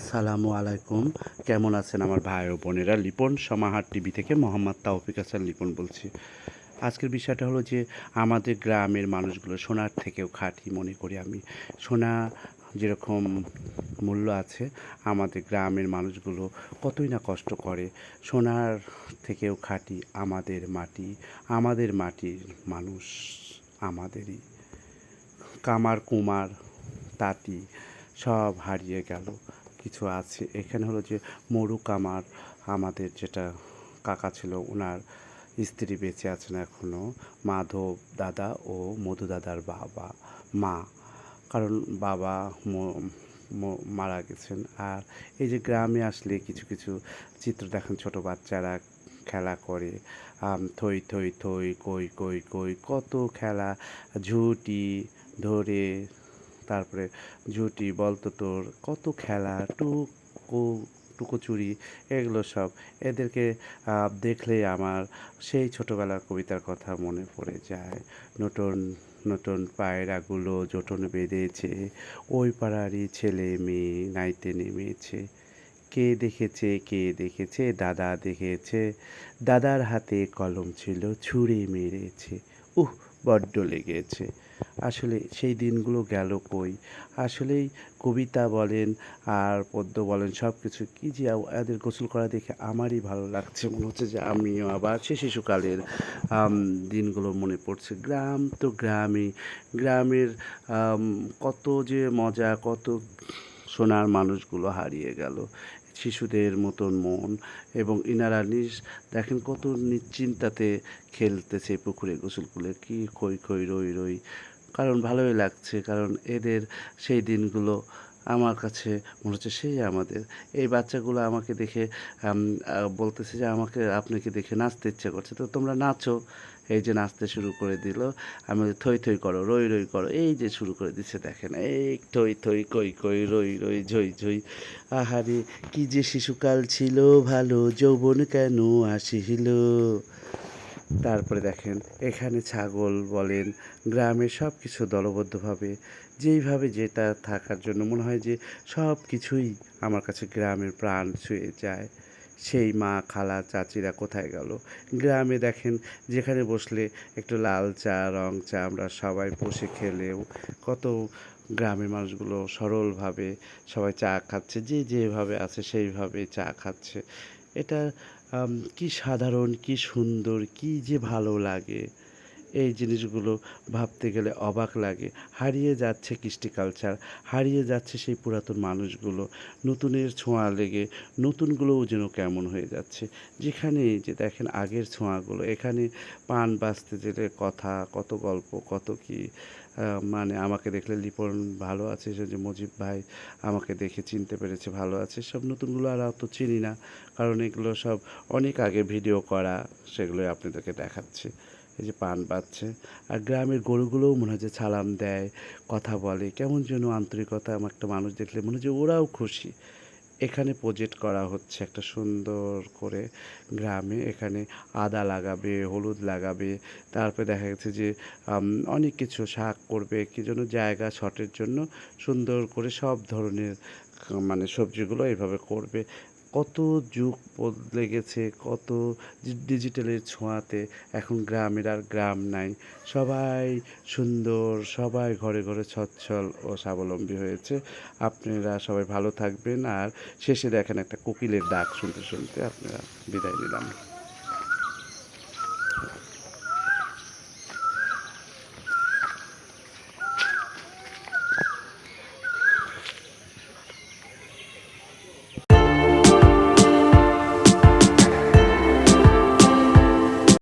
আসসালামু আলাইকুম। কেমন আছেন আমার ভাই ও বোনেরা? লিপন সমাহার টিভি থেকে মোহাম্মদ তাওফিক হাসান লিপন বলছি। আজকের বিষয়টা হলো যে, আমাদের গ্রামের মানুষগুলো সোনার থেকেও খাঁটি। মনে করি আমি, সোনা যেরকম মূল্য আছে, আমাদের গ্রামের মানুষগুলো কতই না কষ্ট করে। সোনার থেকেও খাঁটি আমাদের মাটি, আমাদের মাটির মানুষ আমাদেরই। কামার, কুমার, তাঁতি সব হারিয়ে গেল। কিছু আছে। এখানে হলো যে মরু কামার আমাদের যেটা কাকা ছিল ওনার স্ত্রী বেঁচে আছেন এখনও মাধব দাদা ও মধু দাদার বাবা, মা। কারণ বাবা মারা গেছেন। আর এই যে গ্রামে আসলে কিছু কিছু চিত্র দেখেন ছোট বাচ্চারা খেলা করে। থই থই থই, কই কই কই, কত খেলা, ঝুটি ধরে তারপরে ঝুটি বলতোর কত খেলা, টুকু, টুকোচুরি, এগুলো সব। এদেরকে দেখলে আমার সেই ছোটোবেলার কবিতার কথা মনে পড়ে যায়। নতুন নতুন পায়রাগুলো জোটন বেঁধেছে, ওই পাড়ারই ছেলে মেয়ে নাইতে নেমেছে। কে দেখেছে কে দেখেছে, দাদা দেখেছে, দাদার হাতে কলম ছিল, ছুঁড়ে মেরেছে। উহ, বড্ড লেগেছে। আসলে সেই দিনগুলো গেল কই? আসলেই কবিতা বলেন, আর পদ্য বলেন সব কিছু কী যে এদের গোসল করা দেখে আমারই ভালো লাগছে। মনে হচ্ছে যে আমিও আবার সে শিশুকালের দিনগুলো মনে পড়ছে। গ্রাম তো গ্রামে গ্রামের কত যে মজা, কত সোনার মানুষগুলো হারিয়ে গেল। শিশুদের মতন মন এবং ইনারা নিজ, দেখেন কত নিশ্চিন্তাতে খেলতেছে পুকুরে গোসল করলে কি খৈ খৈ রই রই। কারণ ভালোই লাগছে, কারণ এদের সেই দিনগুলো আমার কাছে মনে হচ্ছে সেই আমাদের। এই বাচ্চাগুলো আমাকে দেখে বলতেছে যে আমাকে, আপনাকে দেখে নাচতে ইচ্ছে করছে। তো তোমরা নাচো। এই যে নাচতে শুরু করে দিল। আমি থই থই করো, রই রই করো। এই যে শুরু করে দিচ্ছে, দেখেন। এই থই থই, কই কই, রই রই, ঝই ঝই। আহারে, কি যে শিশুকাল ছিল, ভালো যৌবন কেন আসিল? তারপরে দেখেন, এখানে ছাগল বলেন, গ্রামে সব কিছু দলবদ্ধভাবে, যেইভাবে যেটা থাকার জন্য মনে হয় যে সব কিছুই আমার কাছে গ্রামের প্রাণ ছুঁয়ে যায়। সেই মা, খালা, চাচিরা কোথায় গেল? গ্রামে দেখেন, যেখানে বসলে একটু লাল চা, রং চা, আমরা সবাই বসে খেলেও কত গ্রামের মানুষগুলো সরলভাবে সবাই চা খাচ্ছে, যে যেভাবে আছে সেইভাবে চা খাচ্ছে। এটা কি সাধারণ, কি সুন্দর, কি যে ভালো লাগে। এই জিনিসগুলো ভাবতে গেলে অবাক লাগে। হারিয়ে যাচ্ছে কৃষ্টি কালচার হারিয়ে যাচ্ছে সেই পুরাতন মানুষগুলো। নতুনের ছোঁয়া লেগে, নতুনগুলোও যেন কেমন হয়ে যাচ্ছে। যেখানে যে দেখেন আগের ছোঁয়াগুলো, এখানে পান বাজতে যেতে কথা, কত গল্প, কত কি। মানে আমাকে দেখলে লিপন ভালো আছে যে মুজিব ভাই আমাকে দেখে চিনতে পেরেছে, ভালো আছে। সব নতুনগুলো আর অত চিনি না, কারণ এগুলো সব অনেক আগে ভিডিও করা, সেগুলোই আপনাদেরকে দেখাচ্ছে। এই যে পান পাচ্ছে, আর গ্রামের গরুগুলোও মনে হয় যে সালাম দেয়, কথা বলে, কেমন যেন আন্তরিকতা, আমার একটা মানুষ দেখলে মনে হয় যে ওরাও খুশি। এখানে প্রজেক্ট করা হচ্ছে একটা সুন্দর করে গ্রামে। এখানে আদা লাগাবে, হলুদ লাগাবে, তারপরে দেখা গেছে যে অনেক কিছু শাক করবে, কি জন্য জায়গা শটের জন্য সুন্দর করে সব ধরনের মানে সবজিগুলো এইভাবে করবে। কত যুগ বদলে গেছে কত ডিজিটালের ছোঁয়াতে এখন গ্রামের আর গ্রাম নাই। সবাই সুন্দর, সবাই ঘরে ঘরে সচ্ছল ও স্বাবলম্বী হয়েছে। আপনারা সবাই ভালো থাকবেন। আর শেষে দেখেন একটা কোকিলের ডাক শুনতে শুনতে আপনারা বিদায় নিলাম।